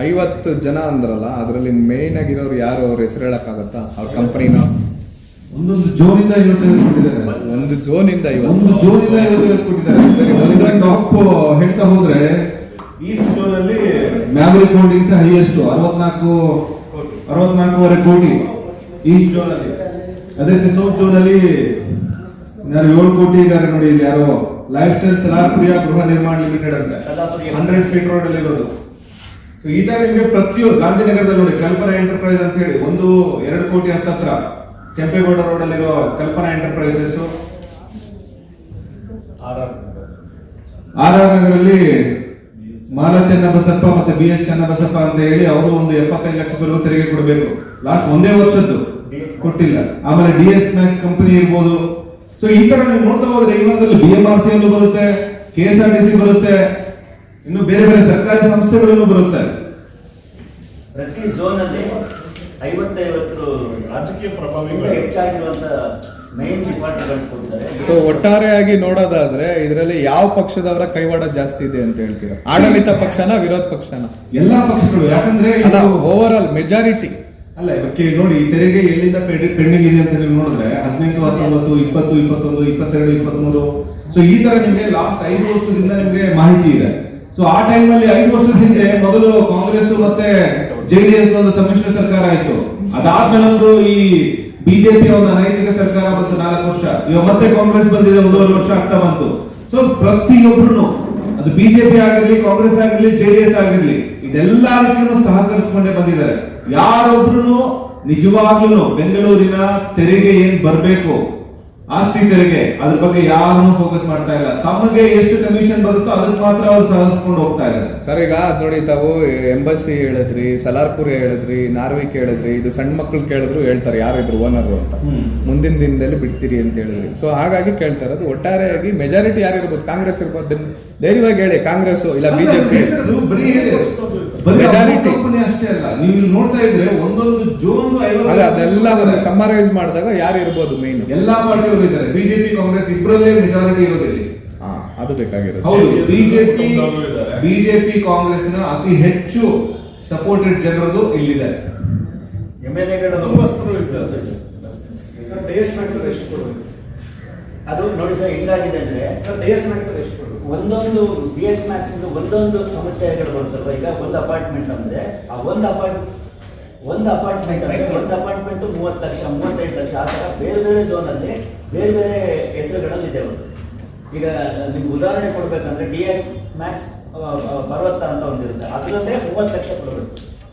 ಐವತ್ತು ಜನ ಅಂದ್ರಲ್ಲ ಅದರಲ್ಲಿ ಮೇನ್ ಆಗಿರೋರು ಯಾರು ಅವ್ರ ಹೆಸರು ಹೇಳಕ್ಕಾಗತ್ತಾ? ಅವ್ರ ಕಂಪನಿನ ಒಂದೊಂದು ಜೋನಿಂದ ಐವತ್ತೈದು ಕೊಟ್ಟಿದ್ದಾರೆ. ಒಂದು ಜೋನ್ ಇಂದ ಐವತ್ತು. ಒಂದು ಜೋನಿಂದ ಐವತ್ತೈದು ಕೊಟ್ಟಿದ್ದಾರೆ. ಸರಿ, ಒಂದು ಒಂದು- ಟಾಪ್ ಹೇಳ್ತಾ ಹೋದ್ರೆ ಈಸ್ಟ್ ಜೋನ್ ಅಲ್ಲಿ ಮ್ಯಾವರಿಕ್ ಹೋಲ್ಡಿಂಗ್ಸ್ ಹೈಯೆಸ್ಟ್ ಅರವತ್ನಾಲ್ಕು ಅರವತ್ನಾಲ್ಕೂವರೆ ಕೋಟಿ ಈಸ್ಟ್ ಜೋನ್ ಅಲ್ಲಿ. ಅದೇ ರೀತಿ ಸೌತ್ ಜೋನ್ ಅಲ್ಲಿ ಯಾರು ಏಳು ಕೋಟಿ ಇದ್ದಾರೆ ನೋಡಿ ಇಲ್ಲಿ ಯಾರೋ. ಲೈಫ್ ಸ್ಟೈಲ್ ಸಲಾರ್ ಪ್ರಿಯಾ ಗೃಹ ನಿರ್ಮಾಣ ಲಿಮಿಟೆಡ್ ಅಂತ. ಸಲಾರ್ಪುರಿಯ. ಹಂಡ್ರೆಡ್ ಫೀಟ್ ರೋಡ್ ಅಲ್ಲಿ ಇರೋದು ಈ ತರ ನಿಮಗೆ ಪ್ರತಿಯೊಂದು ಗಾಂಧಿನಗರದಲ್ಲಿ ನೋಡಿ ಕಲ್ಪನಾ ಎಂಟರ್ಪ್ರೈಸ್ ಅಂತ ಹೇಳಿ ಒಂದು ಎರಡು ಕೋಟಿ ಹತ್ತತ್ರ ಕೆಂಪೇಗೌಡ ರೋಡ್ ಅಲ್ಲಿರೋ ಕಲ್ಪನಾ ಎಂಟರ್ಪ್ರೈಸಸ್ ಆರ್ ಆರ್ ನಗರಲ್ಲಿ ಮಾಲ ಚೆನ್ನಬಸಪ್ಪ ಮತ್ತೆ ಬಿ ಎಸ್ ಚನ್ನಬಸಪ್ಪ ಅಂತ ಹೇಳಿ ಅವರು ಒಂದು ಎಪ್ಪತ್ತೈದು ಲಕ್ಷದವರೆಗೂ ತೆರಿಗೆ ಕೊಡಬೇಕು. ಲಾಸ್ಟ್ ಒಂದೇ ವರ್ಷದ್ದು ಕೊಟ್ಟಿಲ್ಲ. ಆಮೇಲೆ ಡಿ ಎಸ್ ಮ್ಯಾಕ್ಸ್ ಕಂಪನಿ ಇರ್ಬೋದು. ಸೊ ಈ ತರ ನೀವು ನೋಡ್ತಾ ಹೋದ್ರೆ ಈ ಬಿ ಎಂ ಆರ್ ಸಿ ಅಲ್ಲೂ ಬರುತ್ತೆ K S R T C ಬರುತ್ತೆ. ಇನ್ನು ಬೇರೆ ಬೇರೆ ಸರ್ಕಾರಿ ಸಂಸ್ಥೆಗಳನ್ನು ಬರುತ್ತೆ. ಪ್ರತಿ ಝೋನ್ ಅಲ್ಲಿ ಐವತ್ತೈವತ್ತು ರಾಜಕೀಯ ಪ್ರಭಾವಿಗಳು ಹೆಚ್ಚಾಗಿರುವಂತ ಮೈನ್ ಡಿಪಾರ್ಟ್ಮೆಂಟ್ ಸೊ ಒಟ್ಟಾರೆಯಾಗಿ ನೋಡೋದಾದ್ರೆ ಇದರಲ್ಲಿ ಯಾವ ಪಕ್ಷದವರ ಕೈವಾಡ ಜಾಸ್ತಿ ಇದೆ ಅಂತ ಹೇಳ್ತೀರಾ? ಆಡಳಿತ ಪಕ್ಷನ ವಿರೋಧ ಪಕ್ಷನ? ಎಲ್ಲಾ ಪಕ್ಷಗಳು ಯಾಕಂದ್ರೆ ಅಲ್ಲ ಓವರ್ ಆಲ್ ಮೆಜಾರಿಟಿ ಅಲ್ಲ ಇವಕ್ಕೆ ನೋಡಿ ಈ ತೆರಿಗೆ ಎಲ್ಲಿಂದ ಪೆಂಡಿಂಗ್ ಇದೆ ಅಂತ ನೀವು ನೋಡಿದ್ರೆ ಹದಿನೆಂಟು ಹತ್ತೊಂಬತ್ತು ಇಪ್ಪತ್ತು ಇಪ್ಪತ್ತೊಂದು ಇಪ್ಪತ್ತೆರಡು ಇಪ್ಪತ್ಮೂರು. ಸೊ ಈ ತರ ನಿಮಗೆ ಲಾಸ್ಟ್ ಐದು ವರ್ಷದಿಂದ ನಿಮಗೆ ಮಾಹಿತಿ ಇದೆ. ಸೊ ಆ ಟೈಮ್ ಅಲ್ಲಿ ಐದು ವರ್ಷದ ಹಿಂದೆ ಮೊದಲು ಕಾಂಗ್ರೆಸ್ ಮತ್ತೆ ಜೆಡಿಎಸ್ ಒಂದು ಸಮ್ಮಿಶ್ರ ಸರ್ಕಾರ ಆಯ್ತು. ಅದಾದ್ಮೇಲೆ ಒಂದು ಈ ಬಿಜೆಪಿ ಒಂದು ಅನೈತಿಕ ಸರ್ಕಾರ ಬಂತು ನಾಲ್ಕು ವರ್ಷ. ಇವಾಗ ಮತ್ತೆ ಕಾಂಗ್ರೆಸ್ ಬಂದಿದೆ, ಒಂದೂವರೆ ವರ್ಷ ಆಗ್ತಾ ಬಂತು. ಸೊ ಪ್ರತಿಯೊಬ್ರು ಅದು ಬಿಜೆಪಿ ಆಗಿರ್ಲಿ, ಕಾಂಗ್ರೆಸ್ ಆಗಿರ್ಲಿ ಜೆಡಿಎಸ್ ಆಗಿರ್ಲಿ ಇದೆಲ್ಲದಕ್ಕೂ ಸಹಕರಿಸಿಕೊಂಡೇ ಬಂದಿದ್ದಾರೆ. ಯಾರೊಬ್ರು ನಿಜವಾಗ್ಲೂ ಬೆಂಗಳೂರಿನ ತೆರಿಗೆ ಏನ್ ಬರ್ಬೇಕು ಆಸ್ತಿ ತೆರಿಗೆ ಅದ್ರ ಬಗ್ಗೆ ಯಾರನ್ನು ಫೋಕಸ್ ಮಾಡ್ತಾ ಇಲ್ಲ. ತಮಗೆ ಎಷ್ಟು ಕಮಿಷನ್ ಬರುತ್ತೋ ಅದಕ್ಕೆ ಮಾತ್ರ ಅವ್ರು ಸಹಿಸ್ಕೊಂಡು ಹೋಗ್ತಾ ಇದ್ದಾರೆ. ಸರ್ ಈಗ ಅದ್ ನೋಡಿ ತಾವು ಎಂಬಸಿ ಹೇಳಿದ್ರಿ ಸಲಾರ್ಪುರಿ ಹೇಳಿದ್ರಿ ನಾರ್ವಿಕ್ ಹೇಳಿದ್ರಿ ಇದು ಸಣ್ಣ ಮಕ್ಳು ಕೇಳಿದ್ರು ಹೇಳ್ತಾರೆ ಯಾರಿದ್ರು ಓನರ್ ಅಂತ. ಮುಂದಿನ ದಿನದಲ್ಲಿ ಬಿಡ್ತೀರಿ ಅಂತ ಹೇಳಿದ್ರಿ. ಸೊ ಹಾಗಾಗಿ ಕೇಳ್ತಾ ಇರೋದು ಒಟ್ಟಾರೆಯಾಗಿ ಮೆಜಾರಿಟಿ ಯಾರಿರ್ಬೋದು ಕಾಂಗ್ರೆಸ್ ಇರ್ಬೋದು. ಧೈರ್ಯವಾಗಿ ಹೇಳಿ ಕಾಂಗ್ರೆಸ್ ಇಲ್ಲ ಬಿಜೆಪಿ. ಮೆಜಾರಿಟಿ ಬರೀ ಬರೀ Majority. ಕಂಪನಿ ಅಷ್ಟೇ ಅಲ್ಲ. ನೀವು ಇಲ್ಲಿ ನೋಡ್ತಾ ಇದ್ರೆ ಒಂದೊಂದು ಜೋನ್ ಅದೇ ಅದೆಲ್ಲ ಒಂದು ಸಮ್ಮರೈಸ್ ಮಾಡಿದಾಗ ಯಾರು ಇರ್ಬೋದು ಮೇನ್ ಎಲ್ಲಾ ಪಾರ್ಟಿಯವರು ಇದ್ದಾರೆ. ಬಿಜೆಪಿ ಕಾಂಗ್ರೆಸ್ ಇಬ್ಬರಲ್ಲೇ ಮೆಜಾರಿಟಿ ಇರೋದಿಲ್ಲ ಅದು ಬೇಕಾಗಿರೋದು ಹೌದು ಬಿಜೆಪಿ ಬಿಜೆಪಿ ಕಾಂಗ್ರೆಸ್ನ ಅತಿ ಹೆಚ್ಚು ಸಪೋರ್ಟೆಡ್ ಜನರದು ಇಲ್ಲಿದೆ. ಅದು. ನೋಡಿ ಸರ್ ಹೆಂಗಾಗಿದೆ ಅಂದ್ರೆ ಒಂದೊಂದು ಬಿ ಎಚ್ ಮ್ಯಾಕ್ಸ್ ಒಂದೊಂದು ಸಮುಚ್ಚಯಗಳು ಬರುತ್ತಲ್ವ? ಈಗ ಒಂದು ಅಪಾರ್ಟ್ಮೆಂಟ್ ಅಂದ್ರೆ ಆ ಒಂದು ಅಪಾರ್ಟ್ ಒಂದು ಅಪಾರ್ಟ್ಮೆಂಟ್ ರೈಟ್ ಒಂದು ಅಪಾರ್ಟ್ಮೆಂಟ್ ಮೂವತ್ತು ಲಕ್ಷ ಮೂವತ್ತೈದು ಲಕ್ಷ ಆ ಥರ ಬೇರೆ ಬೇರೆ ಝೋನ್ ಅಲ್ಲಿ ಬೇರೆ ಬೇರೆ ಹೆಸರುಗಳಲ್ಲಿ ಇದೆ ಒಂದು. ಈಗ ನಿಮ್ಗೆ ಉದಾಹರಣೆ ಕೊಡ್ಬೇಕಂದ್ರೆ ಡಿ ಎಚ್ ಮ್ಯಾಕ್ಸ್ ಪರ್ವತ ಅಂತ ಒಂದಿರುತ್ತೆ ಅದರಲ್ಲೇ ಮೂವತ್ತು ಲಕ್ಷ ಕೊಡಬೇಕು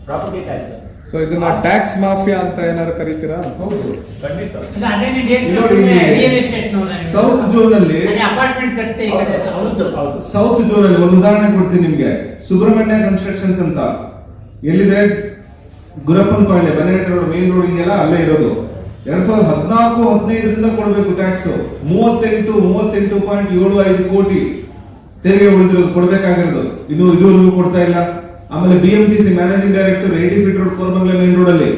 ಪ್ರಾಪರ್ಟಿ ಟ್ಯಾಕ್ಸ್ ಸೊ ಇದನ್ನ ಟ್ಯಾಕ್ಸ್ ಮಾಫಿಯಾ ಅಂತ ಏನಾದ್ರು ಕರಿತೀರಾ? ಹೌದು ಖಂಡಿತ. ಸೌತ್ ಜೋನ್ ಅಲ್ಲಿ ಅಪಾರ್ಟ್ಮೆಂಟ್ ಕಟ್ತೆ ಸೌತ್ ಝೋನ್ ಅಲ್ಲಿ ಒಂದು ಉದಾಹರಣೆ ಕೊಡ್ತೀನಿ ನಿಮ್ಗೆ. ಸುಬ್ರಹ್ಮಣ್ಯ ಕನ್ಸ್ಟ್ರಕ್ಷನ್ಸ್ ಅಂತ. ಎಲ್ಲಿದೆ? Gurappanapalya Bannerghatta road main road ಇದೆಯಲ್ಲ, ಅಲ್ಲೇ ಇರೋದು. ಎರಡ್ ಸಾವಿರದ ಹದಿನಾಲ್ಕು, ಹದಿನೈದರಿಂದ ಕೊಡಬೇಕು ಟ್ಯಾಕ್ಸ್ ಮೂವತ್ತೆಂಟು ಮೂವತ್ತೆಂಟು ಪಾಯಿಂಟ್ ಏಳು ಐದು ಕೋಟಿ ತೆರಿಗೆ ಉಳಿದಿರೋದು ಕೊಡಬೇಕಾಗಿರೋದು. ಇನ್ನು ಇದುವರೆಗೂ ಕೊಡ್ತಾ ಇಲ್ಲ. ಆಮೇಲೆ B M T C managing director eighty feet road Koramangala main road ಅಲ್ಲಿ.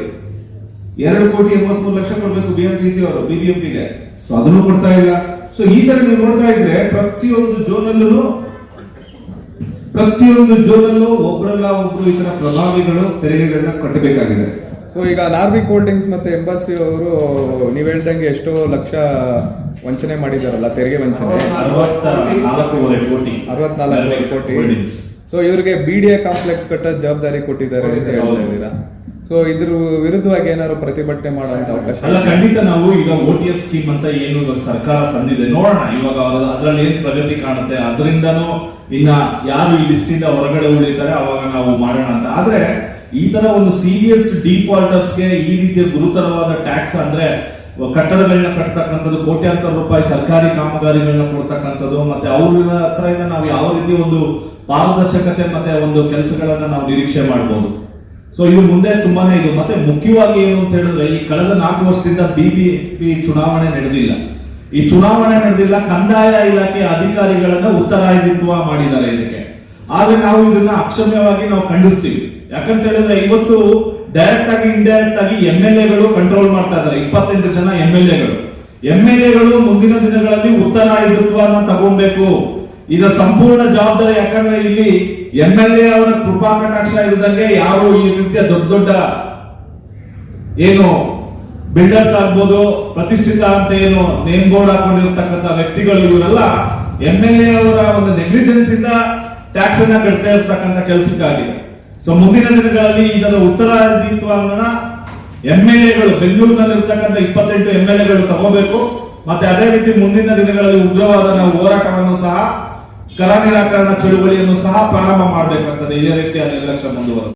ಎರಡು ಕೋಟಿ ಎಂಬತ್ಮೂರು ಲಕ್ಷ ಕೊಡಬೇಕು ಬಿ ಎಂ ಟಿ ಸಿ ಅವರು ಬಿಬಿಎಂಪಿಗೆ ಸೊ ಅದನ್ನು ಕೊಡ್ತಾ ಇಲ್ಲ. ಸೊ ಈ ತರ ನೀವು ನೋಡ್ತಾ ಇದ್ರೆ ಪ್ರತಿಯೊಂದು ಝೋನಲ್ಲೂ ಪ್ರತಿಯೊಂದು ಜೋನಲ್ಲೂ ಒಬ್ಬರಲ್ಲ ಒಬ್ರು ಇತರ ತರ ಪ್ರಭಾವಿಗಳು ತೆರಿಗೆಗಳನ್ನ ಕಟ್ಟಬೇಕಾಗಿದೆ. ಸೊ ಈಗ ನಾರ್ವಿಕ್ ಹೋಲ್ಡಿಂಗ್ಸ್ ಮತ್ತೆ ಎಂಬಾಸಿ ಅವರು ನೀವ್ ಹೇಳ್ದಂಗೆ ಎಷ್ಟೋ ಲಕ್ಷ ವಂಚನೆ ಮಾಡಿದಾರಲ್ಲ ತೆರಿಗೆ ವಂಚನೆ. ಅರವತ್ನಾಲ್ಕು ಕೋಟಿ. ಸೊ ಇವರಿಗೆ ಬಿ ಡಿ ಎ ಕಾಂಪ್ಲೆಕ್ಸ್ ಕಟ್ಟೋ ಜವಾಬ್ದಾರಿ ಕೊಟ್ಟಿದ್ದಾರೆ ಅಂತ ಹೇಳ್ತಾ ಇದ್ದೀರಾ? ಸೊ ಇದ್ರ ವಿರುದ್ಧವಾಗಿ ಏನಾದ್ರು ಪ್ರತಿಭಟನೆ ಮಾಡುವಂತ ಅವಕಾಶ ಅಲ್ಲ, ಖಂಡಿತ ನಾವು ಈಗ ಓ ಟಿ ಎಸ್ ಸ್ಕೀಮ್ ಅಂತ ಏನು ಸರ್ಕಾರ ತಂದಿದೆ, ನೋಡೋಣ. ಇವಾಗ ಅದ್ರಲ್ಲಿ ಏನ್ ಪ್ರಗತಿ ಕಾಣುತ್ತೆ, ಅದರಿಂದನೂ ಇನ್ನ ಯಾರು ಈ ಲಿಸ್ಟ್ ಇಂದ ಹೊರಗಡೆ ಉಳಿತಾರೆ, ಅವಾಗ ನಾವು ಮಾಡೋಣ ಅಂತ. ಆದ್ರೆ, ಈ ತರ ಒಂದು ಸೀರಿಯಸ್ ಡಿಫಾಲ್ಟರ್ಸ್ಗೆ ಈ ರೀತಿಯ ಗುರುತರವಾದ ಟ್ಯಾಕ್ಸ್ ಅಂದ್ರೆ ಕಟ್ಟಡಗಳನ್ನ ಕಟ್ಟತಕ್ಕಂಥದ್ದು ಕೋಟ್ಯಾಂತರ ರೂಪಾಯಿ ಸರ್ಕಾರಿ ಕಾಮಗಾರಿಗಳನ್ನ ಕೊಡ್ತಕ್ಕಂಥದ್ದು, ಮತ್ತೆ ಅವ್ರ ಹತ್ರ ನಾವು ಯಾವ ರೀತಿ ಒಂದು ಪಾರದರ್ಶಕತೆ ಮತ್ತೆ ಒಂದು ಕೆಲಸಗಳನ್ನ ನಾವು ನಿರೀಕ್ಷೆ ಮಾಡ್ಬೋದು. ಸೊ ಇದು ಮುಂದೆ ತುಂಬಾನೇ ಇದು. ಮತ್ತೆ ಮುಖ್ಯವಾಗಿ ಏನು ಅಂತ ಹೇಳಿದ್ರೆ, ಈ ಕಳೆದ ನಾಲ್ಕು ವರ್ಷದಿಂದ ಬಿಬಿಪಿ ಚುನಾವಣೆ ನಡೆದಿಲ್ಲ. ಈ ಚುನಾವಣೆ ನಡೆದಿಲ್ಲ, ಕಂದಾಯ ಇಲಾಖೆ ಅಧಿಕಾರಿಗಳನ್ನ ಉತ್ತರಾಯಿತ್ವ ಮಾಡಿದ್ದಾರೆ ಇದಕ್ಕೆ. ಆದ್ರೆ ನಾವು ಇದನ್ನ ಅಕ್ಷಮ್ಯವಾಗಿ ನಾವು ಖಂಡಿಸ್ತೀವಿ. ಯಾಕಂತ ಹೇಳಿದ್ರೆ, ಇವತ್ತು ಡೈರೆಕ್ಟ್ ಆಗಿ ಇಂಡೈರೆಕ್ಟ್ ಆಗಿ ಎಂ ಎಲ್ ಎಗಳು ಕಂಟ್ರೋಲ್ ಮಾಡ್ತಾ ಇದ್ದಾರೆ. ಇಪ್ಪತ್ತೆಂಟು ಜನ ಎಂ ಎಲ್ ಎಗಳು ಎಂ ಎಲ್ ಎಗಳು ಮುಂದಿನ ದಿನಗಳಲ್ಲಿ ಉತ್ತರಾಯಿತ್ವನ ತಗೊಬೇಕು ಇದರ ಸಂಪೂರ್ಣ ಜವಾಬ್ದಾರಿ, ಯಾಕಂದ್ರೆ ಇಲ್ಲಿ ಎಂ ಎಲ್ ಎ ಅವರ ಕೃಪಾ ಕಟಾಕ್ಷ ಇರದಂಗೆ ಯಾರು ಈ ರೀತಿಯ ದೊಡ್ಡ ದೊಡ್ಡ ಏನು ಬಿಲ್ಡರ್ಸ್ ಆಗ್ಬೋದು, ಪ್ರತಿಷ್ಠಿತ ಅಂತ ಏನು ನೇಮ್ ಬೋರ್ಡ್ ಹಾಕೊಂಡಿರ್ತಕ್ಕಂಥ ವ್ಯಕ್ತಿಗಳು ಇವರೆಲ್ಲ ಎಂ ಎಲ್ ಎ ಅವರ ಒಂದು ನೆಗ್ಲಿಜೆನ್ಸ್ ಇಂದ ಟ್ಯಾಕ್ಸ್ ಅನ್ನ ಕಟ್ತಾ ಇರ್ತಕ್ಕಂಥ ಕೆಲಸಕ್ಕಾಗಿದೆ ಸೊ ಮುಂದಿನ ದಿನಗಳಲ್ಲಿ ಇದರ ಉತ್ತರ ಎಂ ಎಲ್ ಎಗಳು ಬೆಂಗಳೂರಿನಲ್ಲಿ ಇರ್ತಕ್ಕಂಥ ಇಪ್ಪತ್ತೆಂಟು ಎಂ ಎಲ್ ಎಗಳು ತಗೋಬೇಕು. ಮತ್ತೆ ಅದೇ ರೀತಿ ಮುಂದಿನ ದಿನಗಳಲ್ಲಿ ಉಗ್ರವಾದ ನಾವು ಹೋರಾಟವನ್ನು ಸಹ ಕರ ನಿರಾಕರಣ ಚಳುವಳಿಯನ್ನು ಸಹ ಪ್ರಾರಂಭ ಮಾಡಬೇಕಾಗ್ತದೆ ಇದೇ ರೀತಿಯ ನಿರ್ಲಕ್ಷ್ಯ ಮುಂದುವರೆದು